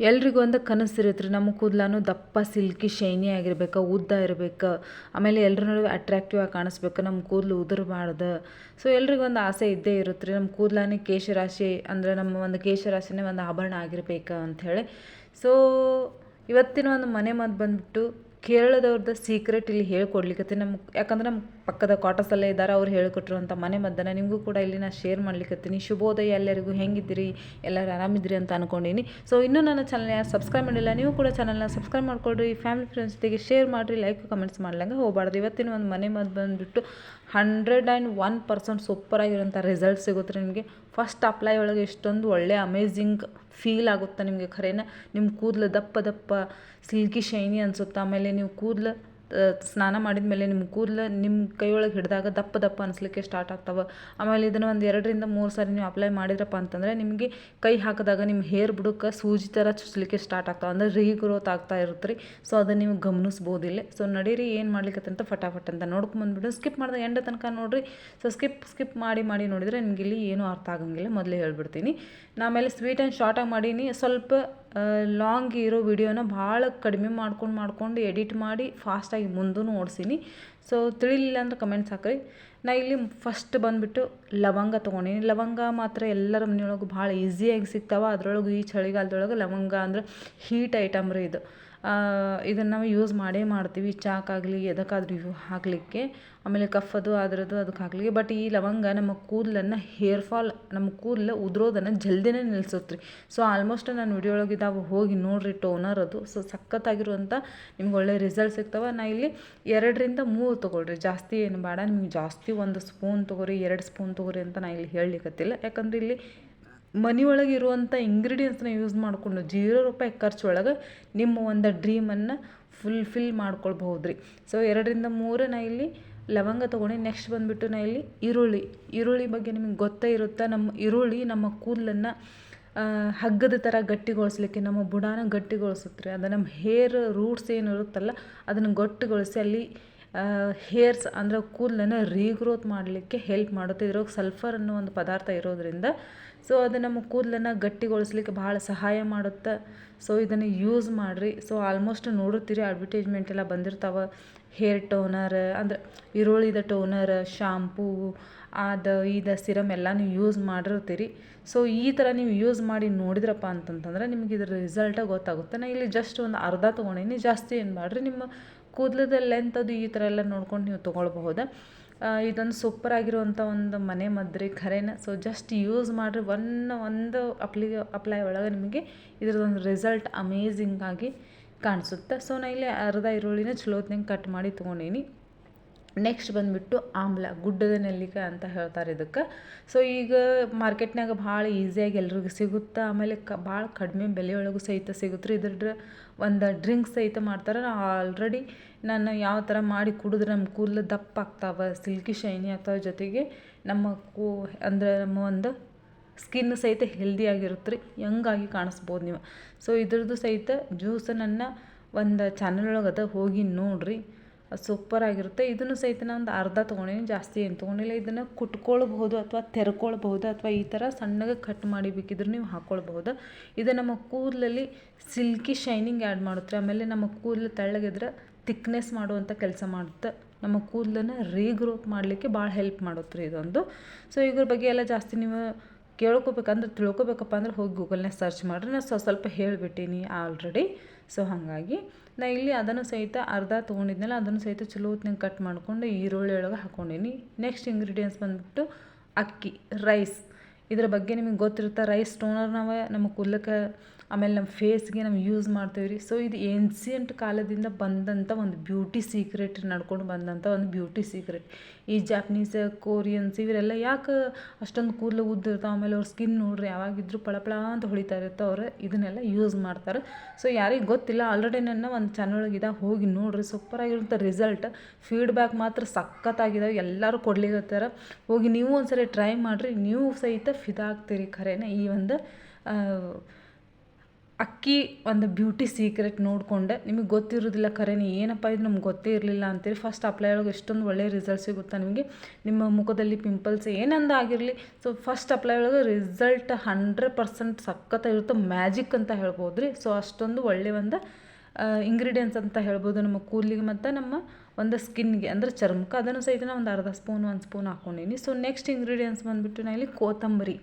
ಎಲ್ರಿಗೂ ಒಂದು ಕನಸು ಇರುತ್ತೆ ರೀ. ನಮ್ಮ ಕೂದಲಾನು ದಪ್ಪ, ಸಿಲ್ಕಿ, ಶೈನಿ ಆಗಿರ್ಬೇಕು, ಉದ್ದ ಇರಬೇಕು. ಆಮೇಲೆ ನಡುವೆ ಅಟ್ರಾಕ್ಟಿವ್ ಆಗಿ ಕಾಣಿಸ್ಬೇಕು. ನಮ್ಮ ಕೂದಲು ಉದುರಬಾರ್ದು. ಸೊ ಎಲ್ರಿಗೂ ಒಂದು ಆಸೆ ಇದ್ದೇ ಇರುತ್ತೆ ರೀ. ನಮ್ಮ ಕೂದಲಾನೇ ಕೇಶರಾಶಿ ಅಂದರೆ ನಮ್ಮ ಒಂದು ಕೇಶರಾಶಿನೇ ಒಂದು ಆಭರಣ ಆಗಿರ್ಬೇಕು ಅಂಥೇಳಿ. ಸೊ ಇವತ್ತಿನ ಒಂದು ಮನೆ ಮದ್ದು ಬಂದುಬಿಟ್ಟು ಕೇರಳದವ್ರದ್ದು ಸೀಕ್ರೆಟ್ ಇಲ್ಲಿ ಹೇಳ್ಕೊಡ್ಲಿಕ್ಕೆ ನಮ್ಮ ಯಾಕಂದ್ರೆ ನಮ್ಮ ಪಕ್ಕದ ಕ್ವಾಟರ್ಸಲ್ಲೇ ಇದ್ದಾರೆ, ಅವ್ರು ಹೇಳಿಕೊಟ್ಟಿರುವಂಥ ಮನೆ ಮದ್ದನ್ನು ನಿಮಗೂ ಕೂಡ ಇಲ್ಲಿ ನಾನು ಶೇರ್ ಮಾಡ್ಲಿಕ್ಕತ್ತೀನಿ ಶುಭೋದಯ ಎಲ್ಲರಿಗೂ ಹೆಂಗಿದ್ದೀರಿ? ಎಲ್ಲರೂ ಆರಾಮಿದ್ದೀರಿ ಅಂತ ಅನ್ಕೊಂಡೀನಿ. ಸೊ ಇನ್ನೂ ನನ್ನ ಚಾನಲ್ ಯಾರು ಸಬ್ಸ್ಕ್ರೈಬ್ ಮಾಡಿಲ್ಲ, ನೀವು ಕೂಡ ಚಾನಲ್ನ ಸಬ್ಸ್ಕ್ರೈಬ್ ಮಾಡಿಕೊಡ್ರಿ ಫ್ಯಾಮಿಲಿ ಫ್ರೆಂಡ್ಸ್ ಜೊತೆಗೆ ಶೇರ್ ಮಾಡಿರಿ ಲೈಕ್ ಕಮೆಂಟ್ಸ್ ಮಾಡ್ಲಂಗೆ ಹೋಗಬಾರ್ದು. ಇವತ್ತಿನ ಒಂದು ಮನೆ ಮದ್ದು ಬಂದುಬಿಟ್ಟು ಹಂಡ್ರೆಡ್ ಆ್ಯಂಡ್ ಒನ್ ಪರ್ಸೆಂಟ್ ಸೂಪರಾಗಿರೋಂಥ ರಿಸಲ್ಟ್ ಸಿಗುತ್ತೆ ನಿಮಗೆ. ಫಸ್ಟ್ ಅಪ್ಲೈ ಒಳಗೆ ಎಷ್ಟೊಂದು ಒಳ್ಳೆ ಅಮೇಝಿಂಗ್ ಫೀಲ್ ಆಗುತ್ತೆ ನಿಮಗೆ ಖರೇನ. ನಿಮ್ಮ ಕೂದಲು ದಪ್ಪ ದಪ್ಪ, ಸಿಲ್ಕಿ, ಶೈನಿ ಅನ್ಸುತ್ತೆ. ಆಮೇಲೆ ನೀವು ಕೂದಲು ಸ್ನಾನ ಮಾಡಿದ ಮೇಲೆ ನಿಮ್ಮ ಕೂದಲು ನಿಮ್ಮ ಕೈಯೊಳಗೆ ಹಿಡಿದಾಗ ದಪ್ಪ ದಪ್ಪ ಅನಿಸ್ಲಿಕ್ಕೆ ಸ್ಟಾರ್ಟ್ ಆಗ್ತವೆ. ಆಮೇಲೆ ಇದನ್ನು ಒಂದು ಎರಡರಿಂದ ಮೂರು ಸಾರಿ ನೀವು ಅಪ್ಲೈ ಮಾಡಿದ್ರಪ್ಪ ಅಂತಂದರೆ ನಿಮಗೆ ಕೈ ಹಾಕಿದಾಗ ನಿಮ್ಮ ಹೇರ್ ಬುಡಕ್ಕೆ ಸೂಜಿ ಥರ ಚುಚ್ಚಲಿಕ್ಕೆ ಸ್ಟಾರ್ಟ್ ಆಗ್ತಾವೆ. ಅಂದರೆ ರೀಗ್ರೋತ್ ಆಗ್ತಾ ಇರುತ್ತೆ ರೀ ಸೊ ಅದನ್ನು ನೀವು ಗಮನಿಸ್ಬೋದಿಲ್ಲ. ಸೊ ನಡೀರಿ, ಏನು ಮಾಡ್ಲಿಕ್ಕೆ ಅಂತ ಫಟಾಫಟ್ ಅಂತ ನೋಡ್ಕೊಂಬಂದ್ಬಿಟ್ಟು ಸ್ಕಿಪ್ ಮಾಡಿದಾಗ ಎಂಡ ತನಕ ನೋಡಿರಿ. ಸೊ ಸ್ಕಿಪ್ ಸ್ಕಿಪ್ ಮಾಡಿ ಮಾಡಿ ನೋಡಿದರೆ ನಿಮಗೆ ಇಲ್ಲಿ ಏನೂ ಅರ್ಥ ಆಗಂಗಿಲ್ಲ. ಮೊದಲೇ ಹೇಳ್ಬಿಡ್ತೀನಿ. ನಾ ಆಮೇಲೆ ಸ್ವೀಟ್ ಆ್ಯಂಡ್ ಶಾರ್ಟಾಗಿ ಮಾಡೀನಿ. ಸ್ವಲ್ಪ ಲಾಂಗ್ ಇರೋ ವಿಡಿಯೋನ ಭಾಳ ಕಡಿಮೆ ಮಾಡ್ಕೊಂಡು ಮಾಡ್ಕೊಂಡು ಎಡಿಟ್ ಮಾಡಿ ಫಾಸ್ಟಾಗಿ ಮುಂದೂ ಓಡಿಸೀನಿ. ಸೊ ತಿಳಿಲಿಲ್ಲ ಅಂದ್ರೆ ಕಮೆಂಟ್ಸ್ ಹಾಕ್ರಿ. ನಾ ಇಲ್ಲಿ ಫಸ್ಟ್ ಬಂದುಬಿಟ್ಟು ಲವಂಗ ತೊಗೊಂಡೀನಿ. ಲವಂಗ ಮಾತ್ರ ಎಲ್ಲರ ಮನೆಯೊಳಗೆ ಭಾಳ ಈಸಿಯಾಗಿ ಸಿಗ್ತಾವೆ. ಅದರೊಳಗೆ ಈ ಚಳಿಗಾಲದೊಳಗೆ ಲವಂಗ ಅಂದ್ರೆ ಹೀಟ್ ಐಟಮ್ ರೀ ಇದು. ಇದನ್ನು ನಾವು ಯೂಸ್ ಮಾಡೇ ಮಾಡ್ತೀವಿ. ಚಾಕಾಗಲಿ, ಎದಕ್ಕಾದ್ರೂ ಇವು ಹಾಕಲಿಕ್ಕೆ. ಆಮೇಲೆ ಕಫದು ಅದರದ್ದು ಅದಕ್ಕೆ ಹಾಕಲಿಕ್ಕೆ. ಬಟ್ ಈ ಲವಂಗ ನಮ್ಮ ಕೂದಲನ್ನು ಹೇರ್ ಫಾಲ್ ನಮ್ಮ ಕೂದಲು ಉದುರೋದನ್ನು ಜಲ್ದಿನೇ ನಿಲ್ಸುತ್ತೆ ರೀ ಸೊ ಆಲ್ಮೋಸ್ಟ್ ನಾನು ವಿಡಿಯೋ ಒಳಗೆ ಇದಾವೆ ಹೋಗಿ ನೋಡಿರಿ ಟೋನರ್ ಅದು. ಸೊ ಸಖತ್ತಾಗಿರುವಂಥ ನಿಮ್ಗೆ ಒಳ್ಳೆ ರಿಸಲ್ಟ್ ಸಿಗ್ತವೆ. ನಾ ಇಲ್ಲಿ ಎರಡರಿಂದ ಮೂರು ತೊಗೊಳ್ರಿ. ಜಾಸ್ತಿ ಏನು ಬೇಡ. ನಿಮ್ಗೆ ಜಾಸ್ತಿ ಒಂದು ಸ್ಪೂನ್ ತೊಗೊರಿ, ಎರಡು ಸ್ಪೂನ್ ತೊಗೊರಿ ಅಂತ ನಾ ಇಲ್ಲಿ ಹೇಳಲಿಕ್ಕತ್ತಿಲ್ಲ ಯಾಕಂದ್ರೆ ಇಲ್ಲಿ ಮನೆಯೊಳಗೆ ಇರುವಂಥ ಇಂಗ್ರೀಡಿಯೆಂಟ್ಸ್ನ ಯೂಸ್ ಮಾಡಿಕೊಂಡು ಜೀರೋ ರೂಪಾಯಿ ಖರ್ಚು ಒಳಗೆ ನಿಮ್ಮ ಒಂದು ಡ್ರೀಮನ್ನು ಫುಲ್ಫಿಲ್ ಮಾಡ್ಕೊಳ್ಬಹುದು ರೀ ಸೊ, ಎರಡರಿಂದ ಮೂರು ನಾ ಇಲ್ಲಿ ಲವಂಗ ತೊಗೊಂಡು. ನೆಕ್ಸ್ಟ್ ಬಂದುಬಿಟ್ಟು ನಾ ಇಲ್ಲಿ ಈರುಳ್ಳಿ. ಈರುಳ್ಳಿ ಬಗ್ಗೆ ನಿಮಗೆ ಗೊತ್ತೇ ಇರುತ್ತೆ? ನಮ್ಮ ಈರುಳ್ಳಿ ನಮ್ಮ ಕೂದಲನ್ನು ಹಗ್ಗದ ಥರ ಗಟ್ಟಿಗೊಳಿಸ್ಲಿಕ್ಕೆ, ನಮ್ಮ ಬುಡಾನ ಗಟ್ಟಿಗೊಳಿಸುತ್ತೆ ರೀ ಅದು ನಮ್ಮ ಹೇರ್ ರೂಟ್ಸ್ ಏನು ಇರುತ್ತಲ್ಲ, ಅದನ್ನು ಗಟ್ಟಿಗೊಳಿಸಿ ಅಲ್ಲಿ ಹೇರ್ಸ್ ಅಂದರೆ ಕೂದಲನ್ನು ರೀಗ್ರೋತ್ ಮಾಡಲಿಕ್ಕೆ ಹೆಲ್ಪ್ ಮಾಡುತ್ತೆ. ಇದ್ರೊಳಗೆ ಸಲ್ಫರ್ ಅನ್ನೋ ಒಂದು ಪದಾರ್ಥ ಇರೋದರಿಂದ ಸೊ ಅದು ನಮ್ಮ ಕೂದಲನ್ನು ಗಟ್ಟಿಗೊಳಿಸ್ಲಿಕ್ಕೆ ಭಾಳ ಸಹಾಯ ಮಾಡುತ್ತೆ. ಸೊ ಇದನ್ನು ಯೂಸ್ ಮಾಡಿರಿ. ಸೊ ಆಲ್ಮೋಸ್ಟ್ ನೋಡುತ್ತೀರಿ ಅಡ್ವರ್ಟೈಸ್ಮೆಂಟ್ ಎಲ್ಲ ಬಂದಿರ್ತಾವೆ. ಹೇರ್ ಟೋನರ್ ಅಂದ್ರೆ ಈರುಳ್ಳಿದ ಟೋನರ್ ಶಾಂಪೂ ಆದ ಇದು ಸಿರಮ್ ಎಲ್ಲ ನೀವು ಯೂಸ್ ಮಾಡಿರ್ತೀರಿ. ಸೊ ಈ ಥರ ನೀವು ಯೂಸ್ ಮಾಡಿ ನೋಡಿದ್ರಪ್ಪ ಅಂತಂತಂದ್ರೆ ನಿಮ್ಗೆ ಇದ್ರ ರಿಸಲ್ಟ ಗೊತ್ತಾಗುತ್ತೆ. ನಾ ಇಲ್ಲಿ ಜಸ್ಟ್ ಒಂದು ಅರ್ಧ ತೊಗೊಂಡಿನಿ. ಜಾಸ್ತಿ ಏನು ಮಾಡಿರಿ, ನಿಮ್ಮ ಕೂದಲದ ಲೆಂತ್ ಅದು ಈ ಥರ ಎಲ್ಲ ನೋಡ್ಕೊಂಡು ನೀವು ತೊಗೊಳ್ಬಹುದು. ಇದೊಂದು ಸೂಪರ್ ಆಗಿರುವಂಥ ಒಂದು ಮನೆ ಮದ್ರಿ, ಖರೇನ? ಸೊ ಜಸ್ಟ್ ಯೂಸ್ ಮಾಡಿರಿ. ಒನ್, ಒಂದು ಅಪ್ಲಿ ಅಪ್ಲೈ ಒಳಗೆ ನಿಮಗೆ ಇದ್ರದ್ದೊಂದು ರಿಸಲ್ಟ್ ಅಮೇಝಿಂಗ್ ಆಗಿ ಕಾಣಿಸುತ್ತೆ. ಸೊ ನಾ ಇಲ್ಲಿ ಅರ್ಧ ಈರುಳ್ಳಿನ ಚಲೋತ್ನಂಗೆ ಕಟ್ ಮಾಡಿ ತೊಗೊಂಡೀನಿ. ನೆಕ್ಸ್ಟ್ ಬಂದುಬಿಟ್ಟು ಆಮ್ಲ, ಗುಡ್ಡದ ನೆಲ್ಲಿಕಾಯಿ ಅಂತ ಹೇಳ್ತಾರೆ ಇದಕ್ಕೆ. ಸೊ ಈಗ ಮಾರ್ಕೆಟ್ನಾಗ ಭಾಳ ಈಸಿಯಾಗಿ ಎಲ್ರಿಗೂ ಸಿಗುತ್ತೆ? ಆಮೇಲೆ ಕ, ಭಾಳ ಕಡಿಮೆ ಬೆಲೆಯೊಳಗೂ ಸಹಿತ ಸಿಗುತ್ತೆ ರೀ ಇದ್ರ ಒಂದು ಡ್ರಿಂಕ್ಸ್ ಸಹಿತ ಮಾಡ್ತಾರೆ. ಆಲ್ರೆಡಿ ನಾನು ಯಾವ ಥರ ಮಾಡಿ ಕುಡಿದ್ರೆ ನಮ್ಮ ಕೂದಲು ದಪ್ಪ ಆಗ್ತಾವೆ ಸಿಲ್ಕಿ ಶೈನಿ ಆಗ್ತಾವೆ ಜೊತೆಗೆ ನಮ್ಮ ಕೂ, ಅಂದರೆ ನಮ್ಮ ಒಂದು ಸ್ಕಿನ್ ಸಹಿತ ಹೆಲ್ದಿಯಾಗಿರುತ್ತೆ ರೀ ಹೆಂಗಾಗಿ ಕಾಣಿಸ್ಬೋದು ನೀವು. ಸೊ ಇದ್ರದ್ದು ಸಹಿತ ಜ್ಯೂಸ್ ನನ್ನ ಒಂದು ಚಾನಲ್ ಒಳಗೆ ಅದ ಹೋಗಿ ನೋಡಿರಿ. ಸೂಪರಾಗಿರುತ್ತೆ ಇದನ್ನು ಸಹಿತ ನಾನು ಒಂದು ಅರ್ಧ ತೊಗೊಂಡಿನಿ. ಜಾಸ್ತಿ ಏನು ತೊಗೊಂಡಿಲ್ಲ. ಇದನ್ನು ಕುಟ್ಕೊಳ್ಬಹುದು ಅಥವಾ ತೆರ್ಕೊಳ್ಬಹುದು ಅಥವಾ ಈ ಥರ ಸಣ್ಣಗೆ ಕಟ್ ಮಾಡಿ ಬೇಕಿದ್ರೆ ನೀವು ಹಾಕ್ಕೊಳ್ಬಹುದು ಇದು ನಮ್ಮ ಕೂದಲಲ್ಲಿ ಸಿಲ್ಕಿ ಶೈನಿಂಗ್ ಆ್ಯಡ್ ಮಾಡುತ್ತೆ. ಆಮೇಲೆ ನಮ್ಮ ಕೂದಲು ತೆಳ್ಳಗಿದ್ರೆ ತಿಕ್ನೆಸ್ ಮಾಡುವಂಥ ಕೆಲಸ ಮಾಡುತ್ತೆ. ನಮ್ಮ ಕೂದಲನ್ನು ರೀಗ್ರೋತ್ ಮಾಡಲಿಕ್ಕೆ ಭಾಳ ಹೆಲ್ಪ್ ಮಾಡುತ್ತೆ ಇದೊಂದು. ಸೊ ಇದ್ರ ಬಗ್ಗೆ ಎಲ್ಲ ಜಾಸ್ತಿ ನೀವು ಕೇಳ್ಕೊಬೇಕಂದ್ರೆ ತಿಳ್ಕೊಬೇಕಪ್ಪ ಅಂದ್ರೆ ಹೋಗಿ ಗೂಗಲ್ನಾಗ ಸರ್ಚ್ ಮಾಡಿರಿ. ನಾನು ಸ್ವಲ್ಪ ಹೇಳಿಬಿಟ್ಟೀನಿ ಆಲ್ರೆಡಿ ಸೊ ಹಾಗಾಗಿ ನಾ ಇಲ್ಲಿ ಅದನ್ನು ಸಹಿತ ಅರ್ಧ ತೊಗೊಂಡಿದ್ನಲ್ಲ, ಅದನ್ನು ಸಹಿತ ಚಲೋ ಹೊತ್ನಾಗ ಕಟ್ ಮಾಡಿಕೊಂಡು ಈರುಳ್ಳಿ ಒಳಗೆ ಹಾಕ್ಕೊಂಡೀನಿ ನೆಕ್ಸ್ಟ್ ಇಂಗ್ರೀಡಿಯೆಂಟ್ಸ್ ಬಂದುಬಿಟ್ಟು ಅಕ್ಕಿ ರೈಸ್ ಇದರ ಬಗ್ಗೆ ನಿಮಗೆ ಗೊತ್ತಿರುತ್ತೆ ರೈಸ್ ಸ್ಟೋನರ್ ನಾವು ನಮ್ಮ ಕೂದಲಕ್ಕೆ ಆಮೇಲೆ ನಮ್ಮ ಫೇಸ್ಗೆ ನಾವು ಯೂಸ್ ಮಾಡ್ತೀವಿ ರೀ. ಸೊ ಇದು ಏನ್ಸಿಯಂಟ್ ಕಾಲದಿಂದ ಬಂದಂಥ ಒಂದು ಬ್ಯೂಟಿ ಸೀಕ್ರೆಟ್ ನಡ್ಕೊಂಡು ಬಂದಂಥ ಒಂದು ಬ್ಯೂಟಿ ಸೀಕ್ರೆಟ್ ಈ ಜಾಪ್ನೀಸ್ ಕೊರಿಯನ್ಸ್ ಇವರೆಲ್ಲ ಯಾಕೆ ಅಷ್ಟೊಂದು ಕೂದಲು ಉದ್ದಿರ್ತಾವೆ? ಆಮೇಲೆ ಅವ್ರ ಸ್ಕಿನ್ ನೋಡ್ರಿ ಯಾವಾಗಿದ್ದರೂ ಪಳಪಳ ಅಂತ ಹೊಳಿತಾ ಇರುತ್ತೆ ಅವರು. ಇದನ್ನೆಲ್ಲ ಯೂಸ್ ಮಾಡ್ತಾರೆ. ಸೊ ಯಾರಿಗೆ ಗೊತ್ತಿಲ್ಲ ಆಲ್ರೆಡಿ ನನ್ನ ಒಂದು ಚಾನಲ್ಗೆ ಹೋಗಿ ನೋಡ್ರಿ. ಸೂಪರಾಗಿರುವಂಥ ರಿಸಲ್ಟ್ ಫೀಡ್ಬ್ಯಾಕ್ ಮಾತ್ರ ಸಖತ್ತಾಗಿದ್ದಾವೆ ಎಲ್ಲರೂ ಕೊಡ್ಲಿಕತ್ತಾರ. ಹೋಗಿ ನೀವು ಒಂದ್ಸರಿ ಟ್ರೈ ಮಾಡಿರಿ. ನೀವು ಸಹಿತ ಫಿದಾಗ್ತೀರಿ ಖರೇನೆ ಈ ಒಂದು ಅಕ್ಕಿ ಒಂದು ಬ್ಯೂಟಿ ಸೀಕ್ರೆಟ್ ನೋಡಿಕೊಂಡೆ. ನಿಮಗೆ ಗೊತ್ತಿರೋದಿಲ್ಲ ಖರೇನೆ ಏನಪ್ಪ ಇದು ನಮ್ಗೆ ಗೊತ್ತೇ ಇರಲಿಲ್ಲ ಅಂತೇಳಿ ಫಸ್ಟ್ ಅಪ್ಲೈ ಒಳಗೆ ಎಷ್ಟೊಂದು ಒಳ್ಳೆಯ ರಿಸಲ್ಟ್ ಸಿಗುತ್ತಾ ನಿಮಗೆ? ನಿಮ್ಮ ಮುಖದಲ್ಲಿ ಪಿಂಪಲ್ಸ್ ಏನಂದ ಆಗಿರಲಿ. ಸೊ ಫಸ್ಟ್ ಅಪ್ಲೈ ಒಳಗೆ ರಿಸಲ್ಟ್ ಹಂಡ್ರೆಡ್ ಪರ್ಸೆಂಟ್ ಸಖತ್ತಾಗಿರುತ್ತೆ ಮ್ಯಾಜಿಕ್ ಅಂತ ಹೇಳ್ಬೋದು ರೀ ಸೊ ಅಷ್ಟೊಂದು ಒಳ್ಳೆಯ ಒಂದು ಇಂಗ್ರೀಡಿಯೆಂಟ್ಸ್ ಅಂತ ಹೇಳ್ಬೋದು ನಮ್ಮ ಕೂದಲಿಗೆ ಮತ್ತು ನಮ್ಮ ಒಂದು ಸ್ಕಿನ್ಗೆ ಅಂದರೆ ಚರ್ಮಕ್ಕೆ ಅದನ್ನು ಸಹಿತ ನಾನು ಒಂದು ಅರ್ಧ ಸ್ಪೂನ್ ಒಂದು ಸ್ಪೂನ್ ಹಾಕ್ಕೊಂಡೀನಿ ಸೊ ನೆಕ್ಸ್ಟ್ ಇಂಗ್ರೀಡಿಯೆಂಟ್ಸ್ ಬಂದುಬಿಟ್ಟು ನಾನು ಇಲ್ಲಿ ಕೊತ್ತಂಬರಿ.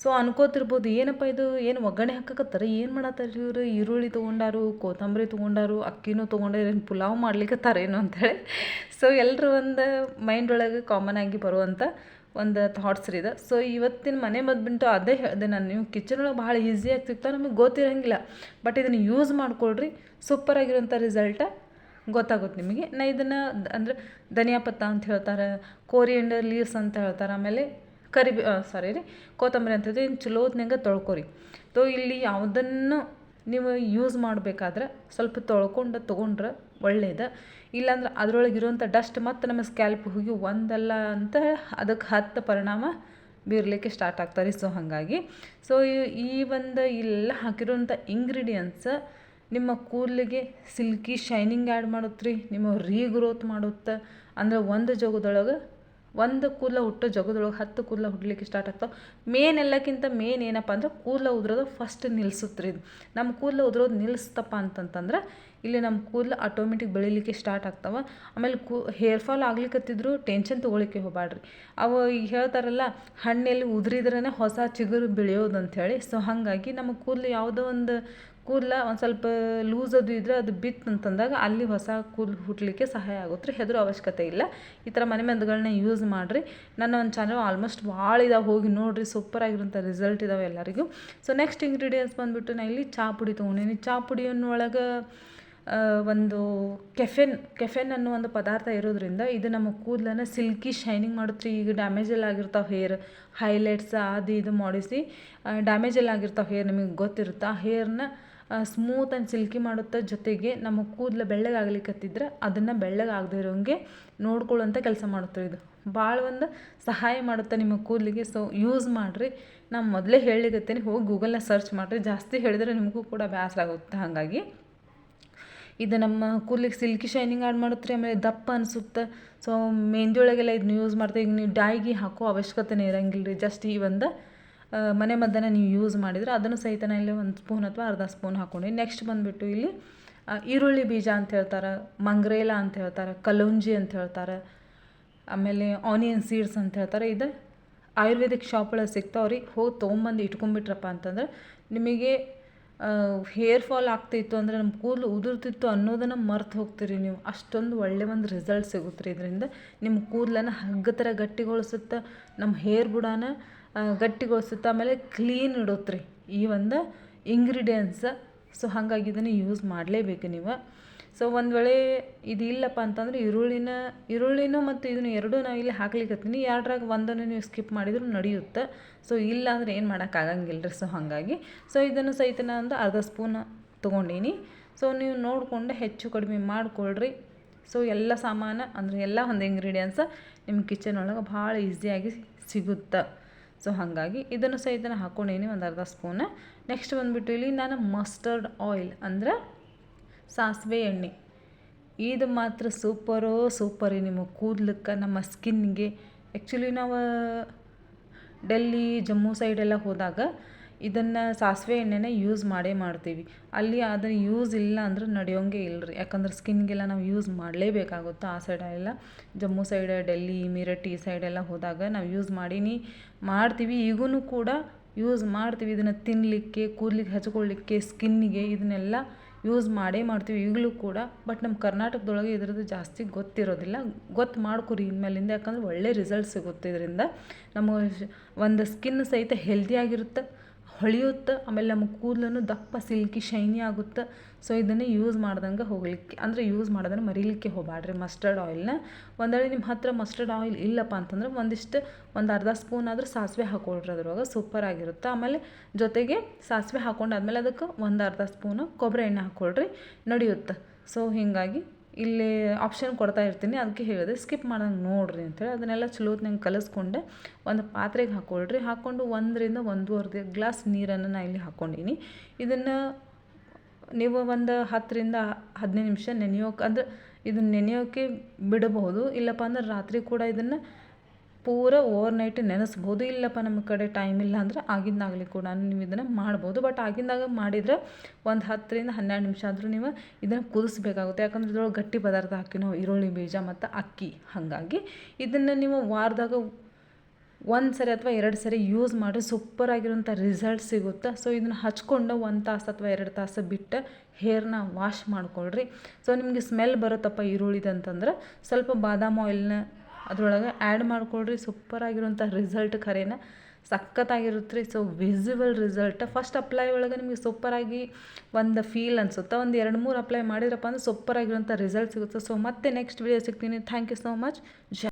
ಸೊ ಅನ್ಕೋತಿರ್ಬೋದು, ಏನಪ್ಪ ಇದು? ಏನು ಒಗ್ಗರಣೆ ಹಾಕಕತ್ತಾರ? ಏನು ಮಾಡತ್ತಾರ ಇವರು? ಈರುಳ್ಳಿ ತೊಗೊಂಡಾರು, ಕೊತ್ತಂಬರಿ ತೊಗೊಂಡಾರು, ಅಕ್ಕಿನೂ ತೊಗೊಂಡಾರ, ಏನು ಪುಲಾವ್ ಮಾಡ್ಲಿಕ್ಕತ್ತಾರೇನು ಅಂತೇಳಿ. ಸೊ ಎಲ್ಲರೂ ಒಂದು ಮೈಂಡ್ ಒಳಗೆ ಕಾಮನ್ ಆಗಿ ಬರುವಂಥ ಒಂದು ಥಾಟ್ಸ್ ರೀ ಇದು. ಸೊ ಇವತ್ತಿನ ಮನೆ ಮದ್ದು ಅದೇ ಹೇಳಿದೆ ನಾನು ನೀವು ಕಿಚನ್ ಒಳಗೆ ಭಾಳ ಈಸಿಯಾಗಿ ಸಿಗ್ತಾವೆ ನಮಗೆ ಗೊತ್ತಿರೋಂಗಿಲ್ಲ. ಬಟ್ ಇದನ್ನು ಯೂಸ್ ಮಾಡ್ಕೊಳ್ರಿ ಸೂಪರಾಗಿರೋಂಥ ರಿಸಲ್ಟ ಗೊತ್ತಾಗುತ್ತೆ ನಿಮಗೆ. ನಾ ಇದನ್ನು ಅಂದರೆ ಧನಿಯಾ ಪತ್ತ ಅಂತ ಹೇಳ್ತಾರೆ ಕೋರಿಯಂಡರ್ ಲೀವ್ಸ್ ಅಂತ ಹೇಳ್ತಾರೆ, ಆಮೇಲೆ ಕರಿ ಸಾರಿ ರೀ, ಕೊತ್ತಂಬರಿ ಅಂತ ಇನ್ನು ಚಲೋದ್ನಂಗೆ ತೊಳ್ಕೊರಿ. ತೊ ಇಲ್ಲಿ ಯಾವುದನ್ನು ನೀವು ಯೂಸ್ ಮಾಡಬೇಕಾದ್ರೆ ಸ್ವಲ್ಪ ತೊಳ್ಕೊಂಡು ತೊಗೊಂಡ್ರೆ ಒಳ್ಳೇದು. ಇಲ್ಲಾಂದ್ರೆ ಅದರೊಳಗೆ ಇರುವಂಥ ಡಸ್ಟ್ ಮತ್ತು ನಮ್ಮ ಸ್ಕ್ಯಾಲ್ಪ್ ಹೋಗಿ ಒಂದಲ್ಲ ಅಂತ ಅದಕ್ಕೆ ಹತ್ತು ಪರಿಣಾಮ ಬೀರಲಿಕ್ಕೆ ಸ್ಟಾರ್ಟ್ ಆಗ್ತಾರೆ ಸೊ ಹಾಗಾಗಿ ಸೊ ಈ ಒಂದು ಇಲ್ಲ ಹಾಕಿರೋಂಥ ಇಂಗ್ರೀಡಿಯೆಂಟ್ಸ್ ನಿಮ್ಮ ಕೂದಲಿಗೆ ಸಿಲ್ಕಿ ಶೈನಿಂಗ್ ಆ್ಯಡ್ ಮಾಡುತ್ತೆ ರೀ. ನಿಮ್ಮ ರೀಗ್ರೋತ್ ಮಾಡುತ್ತೆ. ಅಂದರೆ ಒಂದು ಜೋಗದೊಳಗೆ ಒಂದು ಕೂದಲ ಹುಟ್ಟು, ಜಗದೊಳಗೆ ಹತ್ತು ಕೂದಲ ಹುಡ್ಲಿಕ್ಕೆ ಸ್ಟಾರ್ಟ್ ಆಗ್ತಾವೆ. ಮೇನ್ ಎಲ್ಲಕ್ಕಿಂತ ಮೇನ್ ಏನಪ್ಪ ಅಂದ್ರೆ ಕೂದಲ ಉದ್ರೋದು ಫಸ್ಟ್ ನಿಲ್ಲಿಸುತ್ತೆ ಇದು. ನಮ್ಮ ಕೂದಲ ಉದ್ರೋದು ನಿಲ್ಲಿಸ್ತಪ್ಪ ಅಂತಂತಂದ್ರೆ ಇಲ್ಲಿ ನಮ್ಮ ಕೂದಲು ಆಟೋಮೆಟಿಕ್ ಬೆಳಿಲಿಕ್ಕೆ ಸ್ಟಾರ್ಟ್ ಆಗ್ತಾವೆ. ಆಮೇಲೆ ಕೂ ಹೇರ್ ಫಾಲ್ ಆಗ್ಲಿಕ್ಕತ್ತಿದ್ರು ಟೆನ್ಷನ್ ತೊಗೊಳಿಕ್ಕೆ ಹೋಗಬಾಡ್ರಿ ಅವು ಈಗ ಹೇಳ್ತಾರಲ್ಲ, ಹಣ್ಣೆಲ್ಲಿ ಉದುರಿದ್ರೇ ಹೊಸ ಚಿಗುರು ಬೆಳೆಯೋದು ಅಂಥೇಳಿ ಸೊ ಹಾಗಾಗಿ ನಮ್ಮ ಕೂದಲು ಯಾವುದೋ ಒಂದು ಕೂದಲ ಒಂದು ಸ್ವಲ್ಪ ಲೂಸ್ ಅದು ಇದ್ದರೆ ಅದು ಬಿತ್ತು ಅಂತಂದಾಗ ಅಲ್ಲಿ ಹೊಸ ಕೂದಲು ಹುಟ್ಟಲಿಕ್ಕೆ ಸಹಾಯ ಆಗುತ್ತೆ ರೀ, ಹೆದರೋ ಅವಶ್ಯಕತೆ ಇಲ್ಲ. ಈ ಥರ ಮನೆ ಮದ್ದುಗಳನ್ನ ಯೂಸ್ ಮಾಡಿರಿ. ನನ್ನ ಒಂದು ಚಾನಲ್ ಆಲ್ಮೋಸ್ಟ್ ಭಾಳ ಇದಾವೆ, ಹೋಗಿ ನೋಡಿರಿ ಸೂಪರ್ ಆಗಿರೋಂಥ ರಿಸಲ್ಟ್ ಇದಾವೆ ಎಲ್ಲರಿಗೂ. ಸೊ ನೆಕ್ಸ್ಟ್ ಇಂಗ್ರೀಡಿಯೆಂಟ್ಸ್ ಬಂದುಬಿಟ್ಟು ನಾನು ಇಲ್ಲಿ ಚಹಾ ಪುಡಿ ತೊಗೊಂಡಿನಿ. ಚಹಾ ಪುಡಿಯನ್ನೊಳಗೆ ಒಂದು ಕೆಫೆನ್ ಕೆಫೆನ್ ಅನ್ನೋ ಒಂದು ಪದಾರ್ಥ ಇರೋದ್ರಿಂದ ಇದು ನಮ್ಮ ಕೂದಲನ್ನ ಸಿಲ್ಕಿ ಶೈನಿಂಗ್ ಮಾಡುತ್ತೆ. ಈಗ ಡ್ಯಾಮೇಜ್ ಎಲ್ಲ ಆಗಿರ್ತಾವೆ ಹೇರ್. ಹೈಲೈಟ್ಸ್ ಅದು ಇದು ಮಾಡಿಸಿ ಡ್ಯಾಮೇಜ್ ಎಲ್ಲ ಆಗಿರ್ತಾವೆ ಹೇರ್ ನಿಮಗೆ ಗೊತ್ತಿರುತ್ತೆ? ಆ ಹೇರ್ನ ಸ್ಮೂತ್ ಆ್ಯಂಡ್ ಸಿಲ್ಕಿ ಮಾಡುತ್ತೆ ಜೊತೆಗೆ ನಮ್ಮ ಕೂದಲು ಬೆಳ್ಳಗಾಗ್ಲಿಕ್ಕತ್ತಿದ್ರೆ ಅದನ್ನು ಬೆಳ್ಳಗಾಗದೇ ಇರೋಂಗೆ ನೋಡ್ಕೊಳ್ಳೋಂಥ ಕೆಲಸ ಮಾಡುತ್ತೆ ಇದು. ಭಾಳ ಒಂದು ಸಹಾಯ ಮಾಡುತ್ತೆ ನಿಮ್ಮ ಕೂದಲಿಗೆ. ಸೊ ಯೂಸ್ ಮಾಡಿರಿ. ನಾನು ಮೊದಲೇ ಹೇಳಿಗತ್ತೇನೆ ಹೋಗಿ ಗೂಗಲ್ನ ಸರ್ಚ್ ಮಾಡಿರಿ. ಜಾಸ್ತಿ ಹೇಳಿದ್ರೆ ನಿಮಗೂ ಕೂಡ ಬೇಸರ ಆಗುತ್ತೆ ಹಾಗಾಗಿ. ಇದು ನಮ್ಮ ಕೂದಲಿಗೆ ಸಿಲ್ಕಿ ಶೈನಿಂಗ್ ಆ್ಯಡ್ ಮಾಡುತ್ತೆ ರೀ ಆಮೇಲೆ ದಪ್ಪ ಅನಿಸುತ್ತೆ. ಸೊ ಮೆಹಂದಿ ಒಳಗೆಲ್ಲ ಇದನ್ನ ಯೂಸ್ ಮಾಡ್ತೀವಿ ಈಗ ನೀವು ಡೈಗಿ ಹಾಕೋ ಅವಶ್ಯಕತೆನೇ ಇರೋಂಗಿಲ್ಲ ರೀ ಜಸ್ಟ್ ಈ ಒಂದು ಮನೆ ಮದ್ದನ್ನು ನೀವು ಯೂಸ್ ಮಾಡಿದರೆ ಅದನ್ನು ಸಹಿತ ಇಲ್ಲಿ ಒಂದು ಸ್ಪೂನ್ ಅಥವಾ ಅರ್ಧ ಸ್ಪೂನ್ ಹಾಕ್ಕೊಂಡು ನೆಕ್ಸ್ಟ್ ಬಂದುಬಿಟ್ಟು ಇಲ್ಲಿ ಈರುಳ್ಳಿ ಬೀಜ ಅಂತ ಹೇಳ್ತಾರೆ, ಮಂಗ್ರೇಲ ಅಂತ ಹೇಳ್ತಾರೆ, ಕಲೌಂಜಿ ಅಂತ ಹೇಳ್ತಾರೆ, ಆಮೇಲೆ ಆನಿಯನ್ ಸೀಡ್ಸ್ ಅಂತ ಹೇಳ್ತಾರೆ. ಇದು ಆಯುರ್ವೇದಿಕ್ ಶಾಪ್ ಒಳಗೆ ಸಿಗ್ತಾವೆ ರೀ ಹೋಗಿ ತೊಗೊಂಬಂದು ಇಟ್ಕೊಂಬಿಟ್ರಪ್ಪ ಅಂತಂದ್ರೆ ನಿಮಗೆ ಹೇರ್ ಫಾಲ್ ಆಗ್ತಿತ್ತು ಅಂದರೆ ನಮ್ಮ ಕೂದಲು ಉದುರ್ತಿತ್ತು ಅನ್ನೋದನ್ನು ಮರ್ತು ಹೋಗ್ತೀರಿ ನೀವು. ಅಷ್ಟೊಂದು ಒಳ್ಳೆ ಒಂದು ರಿಸಲ್ಟ್ ಸಿಗುತ್ತೆ ರೀ ಇದರಿಂದ. ನಿಮ್ಮ ಕೂದಲನ್ನ ಹಗ್ಗ ಥರ ಗಟ್ಟಿಗೊಳಿಸುತ್ತೆ ನಮ್ಮ ಹೇರ್ ಬುಡಾನ ಗಟ್ಟಿಗೊಳಿಸುತ್ತೆ, ಆಮೇಲೆ ಕ್ಲೀನ್ ಇಡುತ್ತೆ ರೀ ಈ ಒಂದು ಇಂಗ್ರೀಡಿಯೆಂಟ್ಸ ಸೊ ಹಾಗಾಗಿ ಇದನ್ನು ಯೂಸ್ ಮಾಡಲೇಬೇಕು ನೀವು. ಸೊ ಒಂದು ವೇಳೆ ಇದು ಇಲ್ಲಪ್ಪ ಅಂತಂದ್ರೆ ಈರುಳ್ಳಿನ, ಈರುಳ್ಳಿನೂ ಮತ್ತು ಇದನ್ನು ಎರಡೂ ನಾವು ಇಲ್ಲಿ ಹಾಕ್ಲಿಕ್ಕತ್ತೀನಿ ಎರಡ್ರಾಗ ಒಂದನ್ನು ನೀವು ಸ್ಕಿಪ್ ಮಾಡಿದ್ರು ನಡೆಯುತ್ತೆ. ಸೊ ಇಲ್ಲ ಏನು ಮಾಡೋಕ್ಕಾಗಂಗಿಲ್ಲ ರೀ ಸೊ ಹಾಗಾಗಿ. ಸೊ ಇದನ್ನು ಸಹಿತ ನಾನು ಅರ್ಧ ಸ್ಪೂನ್ ತೊಗೊಂಡೀನಿ. ಸೊ ನೀವು ನೋಡಿಕೊಂಡು ಹೆಚ್ಚು ಕಡಿಮೆ ಮಾಡಿಕೊಳ್ರಿ. ಸೊ ಎಲ್ಲ ಸಾಮಾನು ಅಂದರೆ ಎಲ್ಲ ಒಂದು ಇಂಗ್ರೀಡಿಯೆಂಟ್ಸ ನಿಮ್ಮ ಕಿಚನ್ ಒಳಗೆ ಭಾಳ ಈಸಿಯಾಗಿ ಸಿಗುತ್ತೆ. ಸೊ ಹಾಗಾಗಿ ಇದನ್ನು ಸಹಿತ ಹಾಕ್ಕೊಂಡೇನಿ ಒಂದು ಅರ್ಧ ಸ್ಪೂನ್. ನೆಕ್ಸ್ಟ್ ಬಂದುಬಿಟ್ಟು ಇಲ್ಲಿ ನಾನು ಮಸ್ಟರ್ಡ್ ಆಯಿಲ್ ಅಂದ್ರೆ ಸಾಸಿವೆ ಎಣ್ಣೆ. ಇದು ಮಾತ್ರ ಸೂಪರೋ ಸೂಪರಿ ನಿಮ್ಮ ಕೂದ್ಲಕ್ಕೆ, ನಮ್ಮ ಸ್ಕಿನ್ಗೆ. ಆ್ಯಕ್ಚುಲಿ ನಾವು ಡೆಲ್ಲಿ, ಜಮ್ಮು ಸೈಡೆಲ್ಲ ಹೋದಾಗ ಇದನ್ನು ಸಾಸಿವೆ ಎಣ್ಣೆನ ಯೂಸ್ ಮಾಡೇ ಮಾಡ್ತೀವಿ. ಅಲ್ಲಿ ಅದನ್ನು ಯೂಸ್ ಇಲ್ಲ ಅಂದ್ರೆ ನಡೆಯೋಂಗೆ ಇಲ್ಲ ರೀ ಯಾಕಂದ್ರೆ ಸ್ಕಿನ್ಗೆಲ್ಲ ನಾವು ಯೂಸ್ ಮಾಡಲೇಬೇಕಾಗುತ್ತೆ ಆ ಸೈಡೆಲ್ಲ ಜಮ್ಮು ಸೈಡ್ ಡೆಲ್ಲಿ ಮೀರಟ್ ಈ ಸೈಡೆಲ್ಲ ಹೋದಾಗ ನಾವು ಯೂಸ್ ಮಾಡೀನಿ. ಮಾಡ್ತೀವಿ. ಈಗೂ ಕೂಡ ಯೂಸ್ ಮಾಡ್ತೀವಿ. ಇದನ್ನು ತಿನ್ನಲಿಕ್ಕೆ ಕೂದಲಿಗೆ ಹಚ್ಕೊಳ್ಳಿಕ್ಕೆ ಸ್ಕಿನ್ನಿಗೆ ಇದನ್ನೆಲ್ಲ ಯೂಸ್ ಮಾಡೇ ಮಾಡ್ತೀವಿ ಈಗಲೂ ಕೂಡ. ಬಟ್ ನಮ್ಮ ಕರ್ನಾಟಕದೊಳಗೆ ಇದ್ರದ್ದು ಜಾಸ್ತಿ ಗೊತ್ತಿರೋದಿಲ್ಲ. ಗೊತ್ತು ಮಾಡ್ಕೊರಿ ಇನ್ಮೇಲಿಂದ. ಯಾಕಂದ್ರೆ ಒಳ್ಳೆ ರಿಸಲ್ಟ್ ಸಿಗುತ್ತೆ ಇದರಿಂದ. ನಮ್ಮ ಒಂದು ಸ್ಕಿನ್ ಸಹಿತ ಹೆಲ್ದಿಯಾಗಿರುತ್ತೆ ಹೊಳೆಯುತ್ತೆ, ಆಮೇಲೆ ನಮ್ಮ ಕೂದಲನ್ನು ದಪ್ಪ ಸಿಲ್ಕಿ, ಶೈನಿ ಆಗುತ್ತೆ? ಸೊ ಇದನ್ನು ಯೂಸ್ ಮಾಡ್ದಂಗೆ ಹೋಗಲಿಕ್ಕೆ, ಅಂದರೆ ಯೂಸ್ ಮಾಡೋದನ್ನು ಮರೀಲಿಕ್ಕೆ ಹೋಗಬೇಡ್ರಿ ಮಸ್ಟರ್ಡ್ ಆಯಿಲ್ನ ಒಂದೇಳೆ ನಿಮ್ಮ ಹತ್ರ ಮಸ್ಟರ್ಡ್ ಆಯಿಲ್ ಇಲ್ಲಪ್ಪ ಅಂತಂದ್ರೆ ಒಂದಿಷ್ಟು, ಒಂದು ಅರ್ಧ ಸ್ಪೂನ್ ಆದರೂ ಸಾಸಿವೆ ಹಾಕೊಳ್ರಿ ಅದ್ರೊಳಗೆ ಸೂಪರ್ ಆಗಿರುತ್ತೆ. ಆಮೇಲೆ ಜೊತೆಗೆ ಸಾಸಿವೆ ಹಾಕೊಂಡಾದ್ಮೇಲೆ ಅದಕ್ಕೆ ಒಂದು ಅರ್ಧ ಸ್ಪೂನು ಕೊಬ್ಬರಿ ಎಣ್ಣೆ ಹಾಕ್ಕೊಳ್ರಿ ನಡೆಯುತ್ತೆ? ಸೊ ಹೀಗಾಗಿ ಇಲ್ಲಿ ಆಪ್ಷನ್ ಕೊಡ್ತಾ ಇರ್ತೀನಿ. ಅದಕ್ಕೆ ಹೇಳಿದೆ ಸ್ಕಿಪ್ ಮಾಡೋಂಗೆ ನೋಡಿರಿ ಅಂತೇಳಿ ಅದನ್ನೆಲ್ಲ ಚಲೋತ್ನಂಗೆ ಕಲಿಸ್ಕೊಂಡೆ. ಒಂದು ಪಾತ್ರೆಗೆ ಹಾಕ್ಕೊಳ್ರಿ ಹಾಕ್ಕೊಂಡು ಒಂದರಿಂದ ಒಂದೂವರೆ ಗ್ಲಾಸ್ ನೀರನ್ನು ನಾನು ಇಲ್ಲಿ ಹಾಕ್ಕೊಂಡಿನಿ. ಇದನ್ನು ನೀವು ಒಂದು ಹತ್ತರಿಂದ ಹದಿನೈದು ನಿಮಿಷ ನೆನೆಯೋಕೆ, ಅಂದ್ರೆ ಇದನ್ನು ನೆನೆಯೋಕೆ ಬಿಡಬಹುದು. ಇಲ್ಲಪ್ಪ ಅಂದ್ರೆ ರಾತ್ರಿ ಕೂಡ ಇದನ್ನು ಪೂರ ಓವರ್ ನೈಟ್ ನೆನೆಸ್ಬೋದು. ಇಲ್ಲಪ್ಪ ನಮ್ಮ ಕಡೆ ಟೈಮ್ ಇಲ್ಲ ಅಂದ್ರೆ ಆಗಿಂದಾಗಲಿ ಕೂಡ ನೀವು ಇದನ್ನು ಮಾಡ್ಬೋದು. ಬಟ್ ಆಗಿಂದಾಗ ಮಾಡಿದ್ರೆ ಒಂದು ಹತ್ತರಿಂದ ಹನ್ನೆರಡು ನಿಮಿಷ ಆದರೂ ನೀವು ಇದನ್ನು ಕುದಿಸ್ಬೇಕಾಗುತ್ತೆ. ಯಾಕಂದ್ರೆ ಇದ್ರೊಳಗೆ ಗಟ್ಟಿ ಪದಾರ್ಥ ಹಾಕಿ ನಾವು ಈರುಳ್ಳಿ, ಬೀಜ ಮತ್ತು ಅಕ್ಕಿ. ಹಾಗಾಗಿ ಇದನ್ನು ನೀವು ವಾರದಾಗ ಒಂದು ಸರಿ ಅಥವಾ ಎರಡು ಸರಿ ಯೂಸ್ ಮಾಡಿ ಆಗಿರುವಂಥ ರಿಸಲ್ಟ್ ಸಿಗುತ್ತೆ. ಸೊ ಇದನ್ನು ಹಚ್ಕೊಂಡು ಒಂದು ತಾಸು ಅಥವಾ ಎರಡು ತಾಸು ಬಿಟ್ಟು ಹೇರ್ನ ವಾಶ್ ಮಾಡ್ಕೊಳ್ರಿ. ಸೊ ನಿಮಗೆ ಸ್ಮೆಲ್ ಬರುತ್ತಪ್ಪ ಈರುಳ್ಳಿದಂತಂದ್ರೆ ಸ್ವಲ್ಪ ಬಾದಾಮ್ ಆಯಿಲ್ನ ಅದ್ರೊಳಗೆ ಆ್ಯಡ್ ಮಾಡಿಕೊಡ್ರಿ ಸೂಪರ್ ಆಗಿರುವಂಥ ರಿಸಲ್ಟ್ ಖರೇನ. ಸಖತ್ತಾಗಿರುತ್ತೆ ರೀ. So visible result first apply ಒಳಗೆ ನಿಮಗೆ ಸೂಪರಾಗಿ ಒಂದು ಫೀಲ್ ಅನಿಸುತ್ತೆ. ಒಂದು ಎರಡು ಮೂರು ಅಪ್ಲೈ ಮಾಡಿದ್ರಪ್ಪ ಅಂದ್ರೆ ಸೂಪರಾಗಿರೋಂಥ ರಿಸಲ್ಟ್ ಸಿಗುತ್ತೆ. ಸೊ ಮತ್ತೆ ನೆಕ್ಸ್ಟ್ ವಿಡಿಯೋ ಸಿಗ್ತೀನಿ. ಥ್ಯಾಂಕ್ ಯು ಸೋ ಮಚ್ ಜ